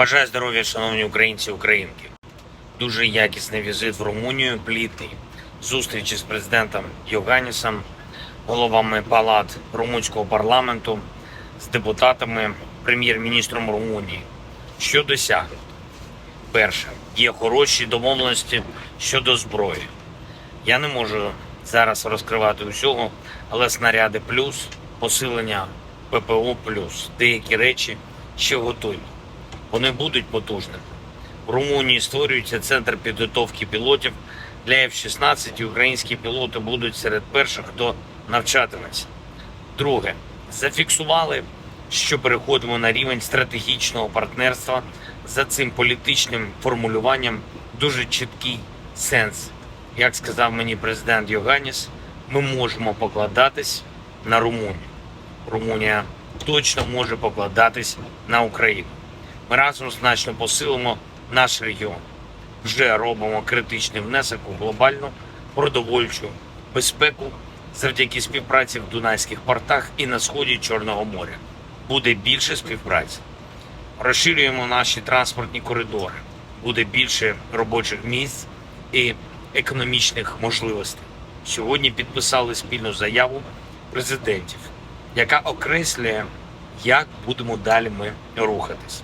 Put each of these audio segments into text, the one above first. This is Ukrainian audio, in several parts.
Бажаю здоров'я, шановні українці українки. Дуже якісний візит в Румунію, плідний. Зустрічі з президентом Йоганнісом, головами палат румунського парламенту, з депутатами, прем'єр-міністром Румунії. Що досягнуто? Перше, є хороші домовленості щодо зброї. Я не можу зараз розкривати усього, але снаряди плюс, посилення ППО плюс. Деякі речі ще готові. Вони будуть потужними. В Румунії створюється центр підготовки пілотів для F-16 і українські пілоти будуть серед перших, хто навчатиметься. Друге, зафіксували, що переходимо на рівень стратегічного партнерства. За цим політичним формулюванням дуже чіткий сенс. Як сказав мені президент Йоганіс, ми можемо покладатись на Румунію. Румунія точно може покладатись на Україну. Ми разом значно посилимо наш регіон. Вже робимо критичний внесок у глобальну продовольчу безпеку завдяки співпраці в Дунайських портах і на сході Чорного моря. Буде більше співпраці. Розширюємо наші транспортні коридори. Буде більше робочих місць і економічних можливостей. Сьогодні підписали спільну заяву президентів, яка окреслює, як будемо далі ми рухатись.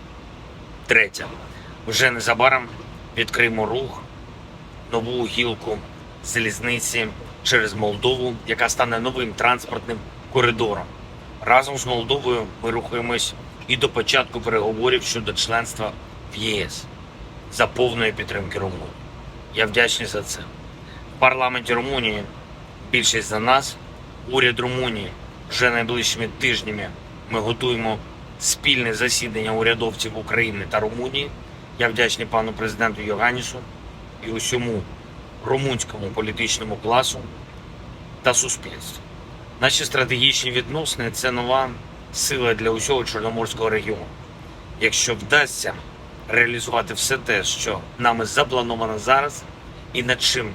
Третє. Вже незабаром відкриємо рух, нову гілку залізниці через Молдову, яка стане новим транспортним коридором. Разом з Молдовою ми рухаємось і до початку переговорів щодо членства в ЄС за повної підтримки Румунії. Я вдячний за це. В парламенті Румунії більшість за нас, уряд Румунії вже найближчими тижнями ми готуємо спільне засідання урядовців України та Румунії. Я вдячний пану президенту Йоганнісу і усьому румунському політичному класу та суспільству. Наші стратегічні відносини це нова сила для усього Чорноморського регіону. Якщо вдасться реалізувати все те, що нами заплановано зараз, і над чим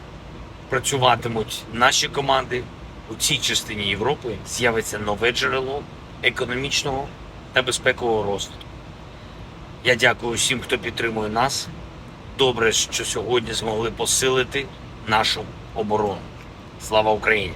працюватимуть наші команди у цій частині Європи, з'явиться нове джерело економічного та безпекового розвитку. Я дякую всім, хто підтримує нас. Добре, що сьогодні змогли посилити нашу оборону. Слава Україні!